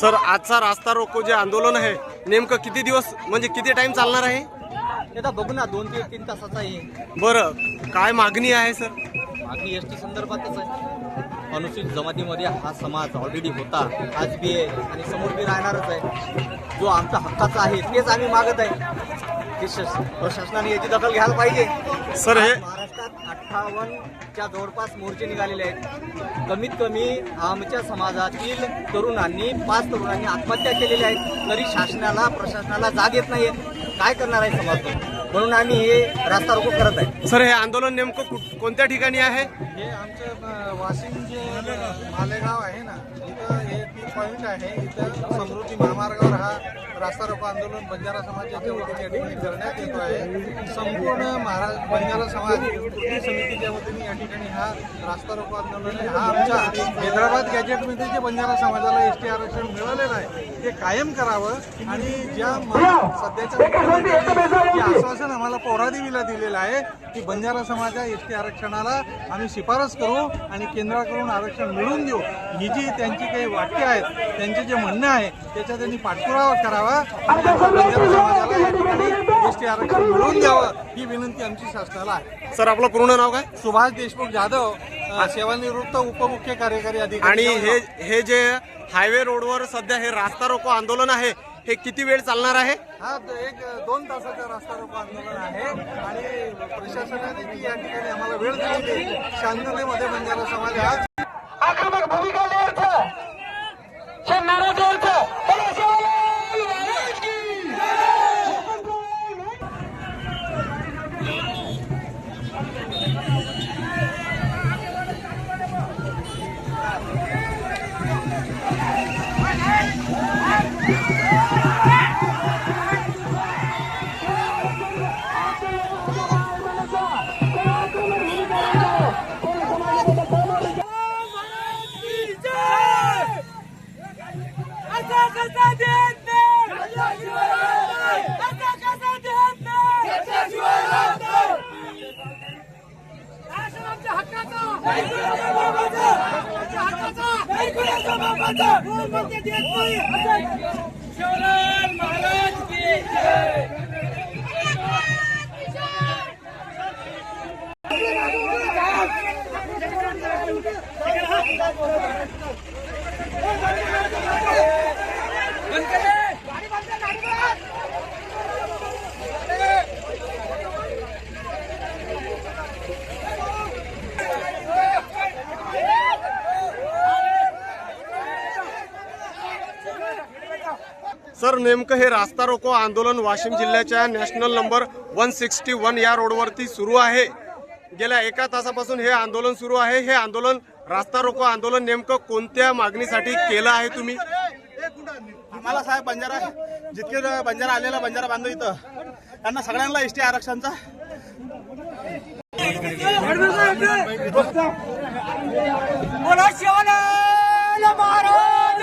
Sir आजचा रास्ता रोको जे आंदोलन आहे नेमकं किती दिवस म्हणजे किती टाइम चालणार आहे? आता बघू ना दोन ते तीन तासाचा आहे. बरं काय मागणी आहे सर? मागणी एस टी संदर्भातच आहे. अनुसूचित जमातीमध्ये हा समाज ऑलरेडी होता आज बी आहे आणि समोर बी राहणारच आहे. जो आमचा हक्काचा आहे तेच आम्ही मागत आहे. शस- प्रशासनाने याची दखल घ्यायला पाहिजे? सर हे महाराष्ट्रात अठ्ठावन्नच्या जवळपास मोर्चे निघालेले आहेत. कमीत कमी आमच्या समाजातील तरुणांनी पाच तरुणांनी आत्महत्या केलेल्या आहेत तरी शासनाला प्रशासनाला जाग येत नाहीये. काय करणार आहे समाज? म्हणून आम्ही हे रास्ता रोको करत आहे. सर हे आंदोलन नेमकं कोणत्या ठिकाणी आहे? हे आमचं वाशिम जे मालेगाव आहे ना इथं हे पॉईंट आहे. इथं समृद्धी महामार्गावर हा रास्ता रोको आंदोलन बंजारा समाजाच्या वतीने या ठिकाणी करण्यात येतो आहे. संपूर्ण महाराज बंजारा समाज कृती समितीच्या वतीने या ठिकाणी हा रास्ता रोको आंदोलन आहे. हा आमच्या हैदराबाद गॅजेटमध्ये जे बंजारा समाजाला एस टी आरक्षण मिळालेलं आहे ते कायम करावं आणि ज्या सध्याच्या आश्वासन आम्हाला पोरादेवीला दिलेलं आहे की बंजारा समाजा एस टी आरक्षणाला आम्ही शिफारस करू आणि केंद्राकडून आरक्षण मिळवून देऊ. ही जी त्यांची काही वाक्य आहेत त्यांचे जे म्हणणं आहे त्याचा त्यांनी पाठपुरावा करावा. आरक्षण मिळवून द्यावं ही विनंती आमची शासनाला आहे. सर आपलं पूर्ण नाव काय? सुभाष देशमुख जाधव अ, सेवानिवृत्त उपमुख्य कार्यकारी अधिकारी. आणि हे हे जे हायवे रोडवर सध्या हे रास्ता रोको आंदोलन आहे हे किती वेळ चालणार आहे? हा द- एक दोन तासाचा रास्ता रोको आंदोलन आहे. आणि प्रशासनाने या ठिकाणी आम्हाला वेळ दिली आहे. शांततेमध्ये बंजारा समाज हा Let's go! Maharaj Thank you. Sir नेमकं हे रास्ता रोको आंदोलन वाशिम जिल्ह्याच्या national number one sixty one या रोडवरती सुरू आहे. गेल्या एका तासापासून हे आंदोलन सुरू आहे. हे आंदोलन रास्ता रोको आंदोलन नेमकं कोणत्या मागणीसाठी केलं आहे तुम्ही? आम्हाला साहेब बंजारा जितके बंजारा आलेला बंजारा बांधव इथं त्यांना सगळ्यांना एस टी आरक्षणचा. बोला शिवलाल महाराज